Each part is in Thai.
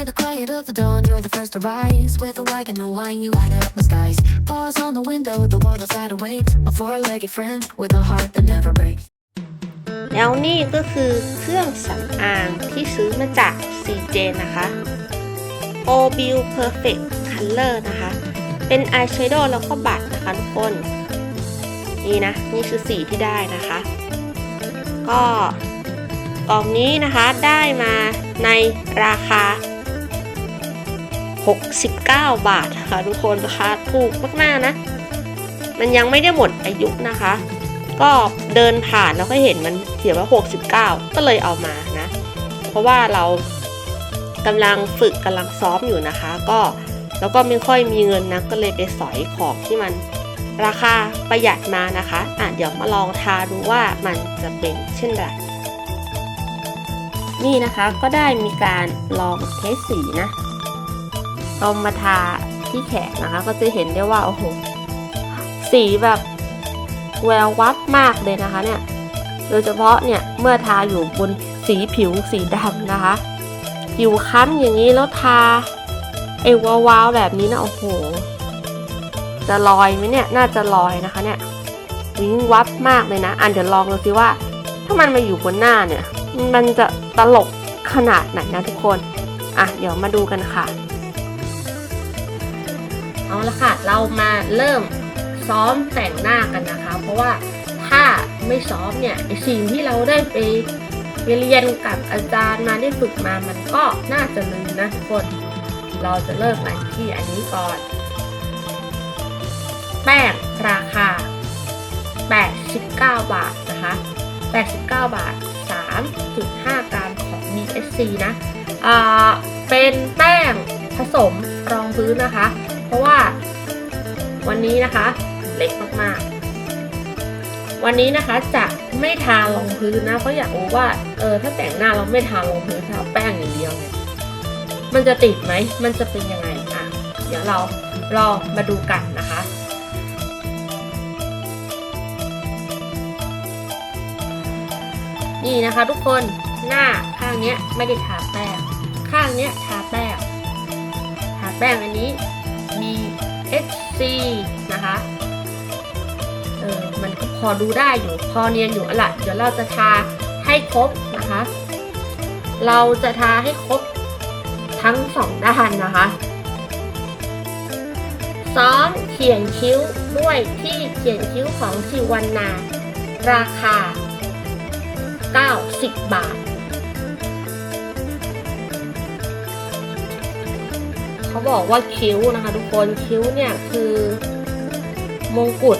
In the quiet of the dawn, you're the first to rise. With a wagon and wine, you light up my skies. Paws on the window, the world outside awaits. A four-legged friend with a heart that never breaks. แล้วนี่ก็คือเครื่องสำอางที่ซื้อมาจาก CJ นะคะ o b i l Perfect Color นะคะ เป็นอายแชโดว์แล้วก็บัตรนะคะทุกคน นี่นะ นี่คือสีที่ได้นะคะ ก็กล่องนี้นะคะได้มาในราคา 69 บาทค่ะทุกคนราคาถูกมากๆนะ มันยังไม่ได้หมดอายุนะคะ ก็เดินผ่านแล้วก็เห็นมันเขียนว่า 69 ก็เลยเอามานะ เพราะว่าเรากำลังฝึกกำลังซ้อมอยู่นะคะ ก็แล้วก็ไม่ค่อยมีเงินนะก็เลยไปสอยของที่มันราคาประหยัดมานะคะอะเดี๋ยวมาลองทาดูว่ามันจะเป็นเช่นไรนี่นะคะก็ได้มีการลองเทสสีนะ เอามาทาที่แขนนะคะ ก็จะเห็นได้ว่าโอ้โหสีแบบแวววับมากเลยนะคะเนี่ยโดยเฉพาะเนี่ยเมื่อทาอยู่บนสีผิวสีดำนะคะผิวค้ำอย่างนี้แล้วทาไอ้วาวๆแบบนี้นะโอ้โห จะลอยไหมเนี่ยน่าจะลอยนะคะเนี่ยวิ้งวับมากเลยนะอันเดี๋ยวลองดูสิว่า ถ้ามันมาอยู่บนหน้าเนี่ย มันจะตลกขนาดไหนนะทุกคน อะ เดี๋ยวมาดูกันค่ะ เอาละค่ะ เรามาเริ่มซ้อมแต่งหน้ากันนะคะ เพราะว่าถ้าไม่ซ้อมเนี่ยสิ่งที่เราได้ไปไปเรียนกับอาจารย์มาได้ฝึกมามันก็น่าจะลืมนะทุกคน เราจะเริ่มกันที่อันนี้ก่อน แป้งราคา 89 บาทนะคะ 89 บาท 3.5 กรัมของ BSC นะอ่าเป็นแป้งผสมรองพื้นนะคะ เพราะว่า วันนี้นะคะเล็กมากๆ วันนี้นะคะจะไม่ทารองพื้นนะเพราะอยากรู้ว่าเออถ้าแต่งหน้าเราไม่ทารองพื้นทาแป้งอย่างเดียวเนี่ยมันจะติดไหมมันจะเป็นยังไงอะเดี๋ยวเราลองมาดูกันนะคะนี่นะคะทุกคนหน้าข้างเนี้ยไม่ได้ทาแป้ง ข้างเนี้ยทาแป้ง ทาแป้งอันนี้ มี HC นะคะเออมันก็พอดูได้อยู่พอเนียนอยู่อะละเดี๋ยวเราจะทาให้ครบนะคะ เราจะทาให้ครบทั้งสองด้านนะคะซ้อมเขียนคิ้วด้วยที่เขียนคิ้วของสิวันนา ราคา 90 บาท เขาบอกว่าคิ้วนะคะทุกคนคิ้วเนี่ยคือมงกุฎ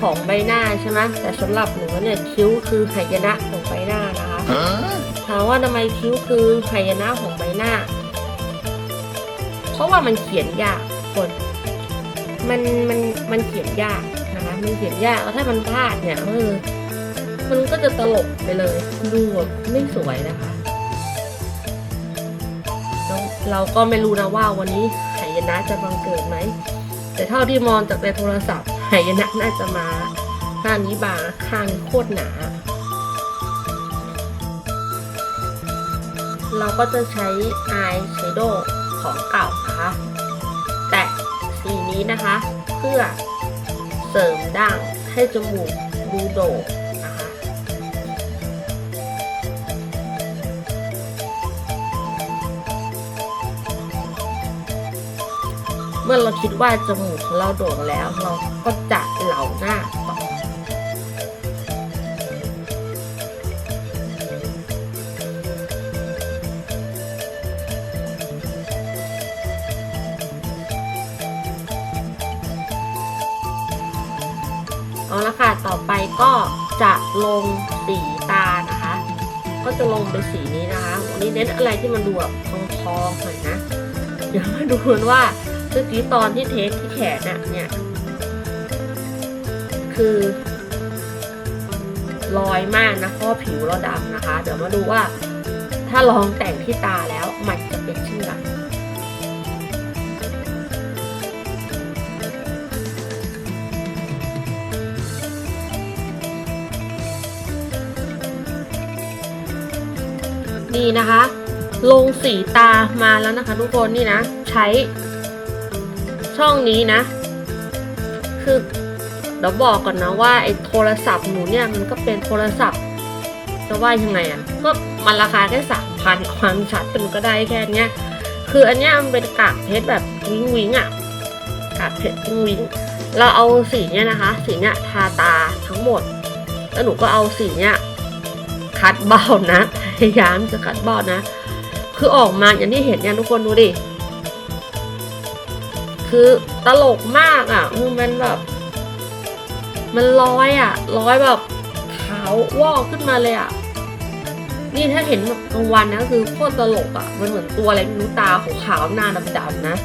ของใบหน้าใช่ไหมแต่สำหรับหนูเนี่ยคิ้วคือหายนะของใบหน้านะคะถามว่าทำไมคิ้วคือหายนะของใบหน้า เพราะว่ามันเขียนยากคนมันมันมันเขียนยากนะคะมันเขียนยากแล้วถ้ามันพลาดเนี่ยเออมันก็จะตลกไปเลย ดูแบบไม่สวยนะคะ เราก็ไม่รู้นะว่าวันนี้หายนะจะบังเกิดไหม แต่เท่าที่มองจากในโทรศัพท์หายนะน่าจะมาข้างนี้บางข้างนี้โคตรหนา เราก็จะใช้อายแชโดว์ของเก่านะคะ แต่สีนี้นะคะ เพื่อเสริมด่างให้จมูกดูโด่ง เมื่อเราคิดว่าจมูกของเราโด่งแล้ว เราก็จะเหลาหน้าต่อเอาละค่ะ ต่อไปก็จะลงสีตานะคะ ก็จะลงเป็นสีนี้นะคะ วันนี้เน้นอะไรที่มันดูแบบทองทองๆหน่อยนะ เดี๋ยวมาดูกันว่า เมื่อกี้ตอนที่เทสที่แขนน่ะเนี่ย คือลอยมากนะเพราะผิวเราดำนะคะ เดี๋ยวมาดูว่า ถ้าลองแต่งที่ตาแล้วมันจะเป็นเช่นไรนี่นะคะ ลงสีตามาแล้วนะคะ ทุกคนนี่นะ ใช้ ช่องนี้นะ คือเดี๋ยวบอกก่อนนะว่าไอ้โทรศัพท์หนูเนี่ยมันก็เป็นโทรศัพท์จะว่ายังไงอะ่ะ ก็มันราคาแค่สามพันความชัดมันก็ได้แค่เนี้ยคืออันเนี้ยมันเป็นกากเพชรแบบวิงวิงอะกากเพชรวิงวิงเราเอาสีเนี้ยนะคะ สีเนี้ยทาตาทั้งหมด แล้วหนูก็เอาสีเนี้ยคัดเบ้านะพยายามจะคัดเบ้านะ คือออกมาอย่างที่เห็นเนี่ยทุกคนดูดิ คือตลกมากอะคือมันแบบ มันลอยอะลอยแบบขาววอกขึ้นมาเลยอะนี่ถ้าเห็นแบบกลางวันนะคือโคตรตลกอะมันเหมือนตัวอะไรไม่รู้ตาขาวๆหน้าดำๆนะ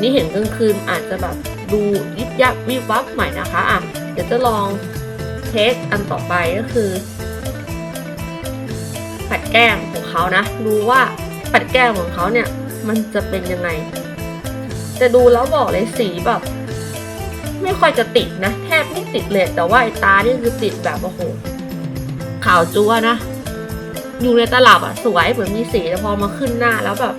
นี่เห็นกลางคืนอาจจะแบบดูยิบยับวิบวับใหม่นะคะอะเดี๋ยวจะลองเทสอันต่อไปก็คือปัดแก้มของเขานะ ดูว่าปัดแก้มของเขาเนี่ย มันจะเป็นยังไง จะดูแล้วบอกเลยสีแบบ ไม่ค่อยจะติดนะ แทบไม่ติดเลยแต่ว่าไอ้ตานี่คือติดแบบโอ้โหขาวจั้วนะ อยู่ในตลับอะสวยเหมือนมีสีแต่พอมาขึ้นหน้าแล้วแบบ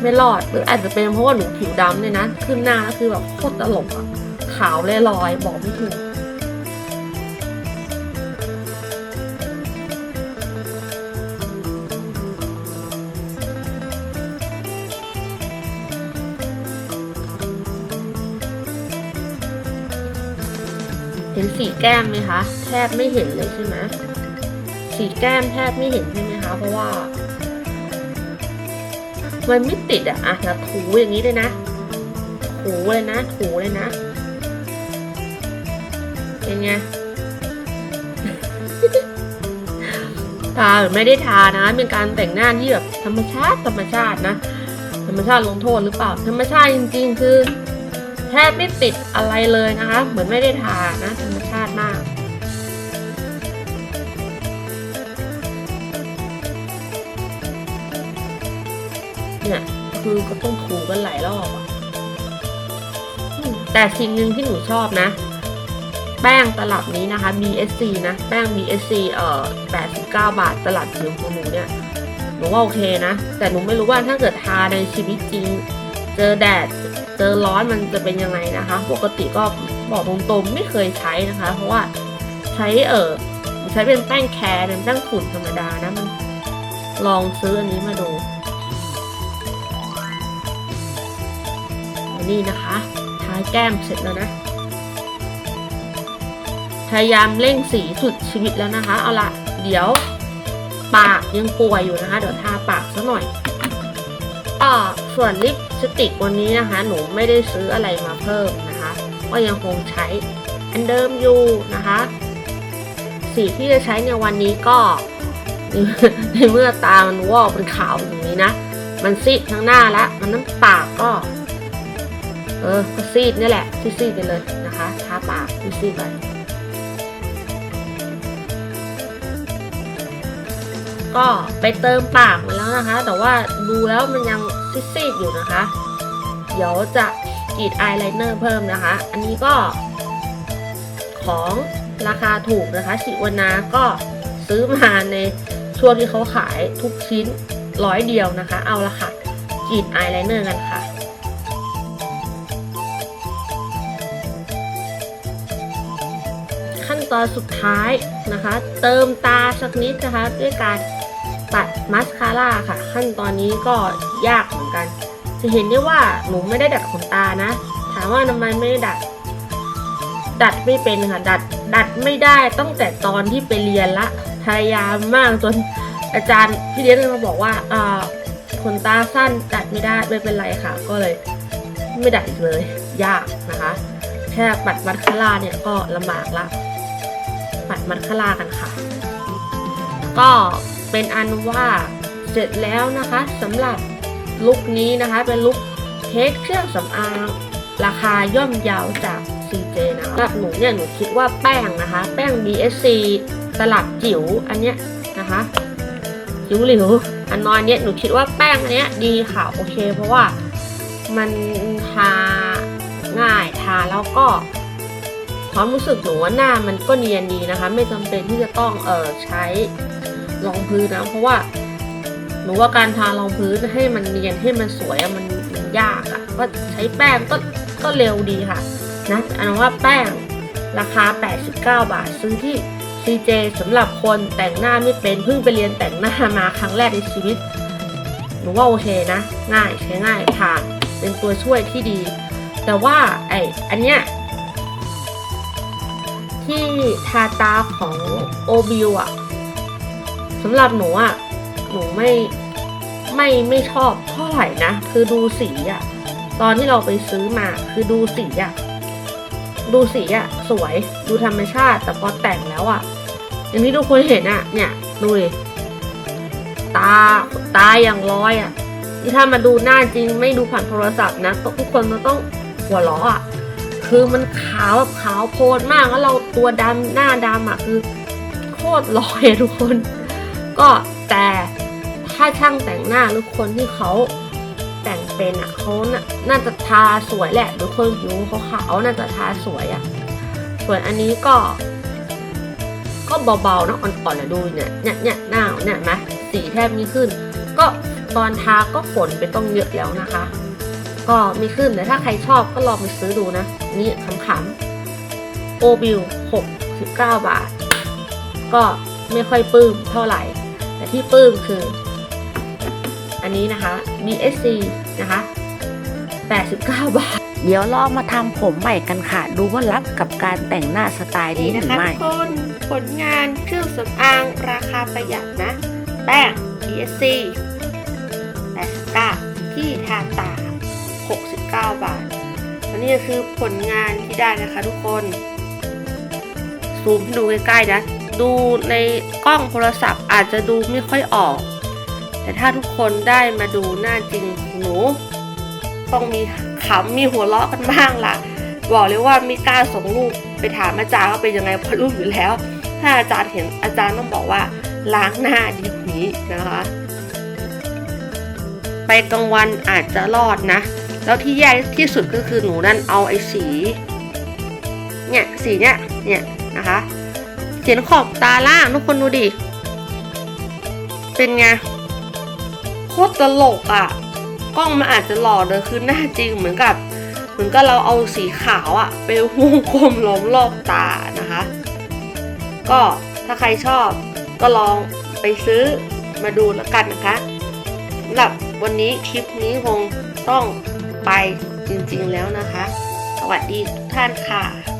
ไม่รอดหรืออาจจะเป็นเพราะว่าหนูผิวดำเนี่ยนะ ขึ้นหน้าคือแบบโคตรตลกอะขาวเลยลอยบอกไม่ถูก เห็นสีแก้มไหมคะ แทบไม่เห็นเลยใช่ไหมสีแก้มแทบไม่เห็นใช่ไหมคะ เพราะว่า มันไม่ติดอะอะแล้วถูอย่างนี้เลยนะ ถูเลยนะ ถูเลยนะ เป็นไง ทาหรือไม่ได้ทานะ เป็นการแต่งหน้าที่แบบธรรมชาติธรรมชาตินะ ธรรมชาติลงโทษหรือเปล่า ธรรมชาติจริง ๆ คือ ทบไม่ติดอะไรเลยนะคะ เหมือนไม่ได้ทานะธรรมชาติมากเนี่ยคือก็ต้องถูกันหลายรอบอะแต่สิ่งหนึ่งที่หนูชอบนะ แป้งตลับนี้นะคะ BSC นะ แป้ง BSC เอ่อ 89 บาทตลับจิ๋วของหนูเนี่ย หนูว่าโอเคนะ แต่หนูไม่รู้ว่าถ้าเกิดทาในชีวิตจริง เจอแดด เจอร้อนมันจะเป็นยังไงนะคะ ปกติก็บอกตรงๆไม่เคยใช้นะคะ เพราะว่าใช้เออใช้เป็นแป้งแคร์เป็นแป้งฝุ่นธรรมดานะมันลองซื้ออันนี้มาดูนี่นะคะทาแก้มเสร็จแล้วนะ พยายามเร่งสีสุดชีวิตแล้วนะคะ เอาละเดี๋ยวปากยังป่วยอยู่นะคะ เดี๋ยวทาปากซะหน่อยก็ส่วนลิป สติกวันนี้นะคะ หนูไม่ได้ซื้ออะไรมาเพิ่มนะคะ ก็ยังคงใช้อันเดิมอยู่นะคะ สีที่จะใช้ในวันนี้ก็ในเมื่อตามันวอกเป็นขาวอย่างนี้นะ มันซีดทั้งหน้าล้วมันน้ำปากก็ เออก็ซีดนี่แหละซีดไปเลยนะคะทาปากซีดไปก็ไปเติมปากมาแล้วนะคะ แต่ว่าดูแล้วมันยัง ซีดๆอยู่นะคะ เดี๋ยวจะกรีดอายไลเนอร์เพิ่มนะคะ อันนี้ก็ของราคาถูกนะคะ ชิวนาก็ซื้อมาในช่วงที่เขาขายทุกชิ้นร้อยเดียวนะคะ เอาละค่ะกรีดอายไลเนอร์กันค่ะขั้นตอนสุดท้ายนะคะ เติมตาสักนิดนะคะ ด้วยการ ปัดมัสคาร่าค่ะ ขั้นตอนนี้ก็ยากเหมือนกัน จะเห็นได้ว่าหนูไม่ได้ดัดขนตานะ ถามว่าทำไมไม่ได้ดัด ดัดไม่เป็นค่ะ ดัด ดัดไม่ได้ตั้งแต่ตอนที่ไปเรียนละ พยายามมากจนอาจารย์พี่เลี้ยงเลยมาบอกว่าอ่าขนตาสั้นดัดไม่ได้ไม่เป็นไรค่ะ ก็เลยไม่ดัดอีกเลย ยากนะคะ แค่ปัดมัดคาร่าเนี่ยก็ลำบากละ ปัดมัดคาร่ากันค่ะ ก็ เป็นอันว่าเสร็จแล้วนะคะสำหรับลุคนี้นะคะเป็นลุคเค้กเครื่องสำอางราคาย่อมเยาวจาก CJ นะคะสำหรับหนูเนี่ยหนูคิดว่าแป้งนะคะ แป้ง BSC ตลับจิ๋วอันเนี้ยนะคะจิ๋วหลิวอันนอนเนี้ยหนูคิดว่าแป้งอันเนี้ยดีค่ะโอเค เพราะว่ามันทาง่ายทาแล้วก็ความรู้สึกหนูว่าหน้ามันก็เนียนดีนะคะ ไม่จำเป็นที่จะต้องเออใช้ รองพื้นนะ เพราะว่าหนูว่าการทารองพื้นให้มันเนียนให้มันสวยมันมันยากอะก็ใช้แป้งก็ก็เร็วดีค่ะนะอันว่าแป้งราคา 89 บาท ซื้อที่ CJ สำหรับคนแต่งหน้าไม่เป็นเพิ่งไปเรียนแต่งหน้ามาครั้งแรกในชีวิตหนูว่าโอเคนะ ง่ายใช้ง่ายผ่านเป็นตัวช่วยที่ดี แต่ว่าไออันเนี้ยที่ทาตาของโอบิวอะ สำหรับหนูอะหนูไม่ไม่ไม่ชอบเท่าไหร่นะ คือดูสีอะตอนที่เราไปซื้อมาคือดูสีอะดูสีอะสวยดูธรรมชาติ แต่พอแต่งแล้วอะอย่างที่ทุกคนเห็นอะเนี่ยดูตาตาอย่างร้อยอะนี่ถ้ามาดูหน้าจริงไม่ดูผ่านโทรศัพท์นะทุกคนมันต้องหัวเราะอะคือมันขาวแบบขาวโพลนมากแล้วเราตัวดำหน้าดำอะคือโคตรลอยทุกคน ก็แต่ถ้าช่างแต่งหน้าหรือคนที่เขาแต่งเป็นอะเขาน่ะน่าจะทาสวยแหละ หรือคนผิวเขาขาวน่าจะทาสวยอะ ส่วนอันนี้ก็ ก็เบาๆนะอ่อนๆนะดูเนี่ยเนี่ยเนี่ยหน้าเนี่ยไหมสีแทบมีขึ้น ก็ตอนทาก็ฝนไปต้องเยอะแล้วนะคะ ก็มีขึ้นแต่ถ้าใครชอบก็ลองไปซื้อดูนะ นี่ขำๆโอบิล69บาท ก็ไม่ค่อยปลื้มเท่าไหร่ แต่ที่ปลื้มคือ อันนี้นะคะ BSC นะคะ 89 บาท เดี๋ยวลองมาทำผมใหม่กันค่ะ ดูว่ารับกับการแต่งหน้าสไตล์นี้นี่หนะรือคะไม่ทุกคนผลงานเครื่องสำอางราคาประหยัดนะ แป้ง BSC 89ที่ทาตา 69 บาท อันนี้ก็คือผลงานที่ได้นะคะทุกคน ซูมให้ดูใกล้ๆนะ ดูในกล้องโทรศัพท์อาจจะดูไม่ค่อยออก แต่ถ้าทุกคนได้มาดูหน้าจริงของหนู ต้องมีขำมีหัวเราะกันบ้างล่ะ บอกเลยว่าไม่กล้าส่งรูปไปถามอาจารย์ว่าเป็นยังไงเพราะรูปอยู่แล้ว ถ้าอาจารย์เห็นอาจารย์ต้องบอกว่าล้างหน้าดีกว่านี้นะคะ ไปกลางวันอาจจะรอดนะ แล้วที่แย่ที่สุดก็คือหนูนั่นเอาไอ้สี เนี่ยสีเนี่ยเนี่ยนะคะ เขียนขอบตาล่างทุกคนดูดิ เป็นไง โคตรตลกอะ่ะ กล้องมันอาจจะหล่อเลยคือหน้าจริงเหมือนกับ เหมือนกับเราเอาสีขาวอะไปวงกลมล้อมรอบตานะคะ ก็ถ้าใครชอบก็ลองไปซื้อมาดูแล้วกันนะคะสำหรับวันนี้คลิปนี้คงต้องไปจริงๆแล้วนะคะ สวัสดีทุกท่านค่ะ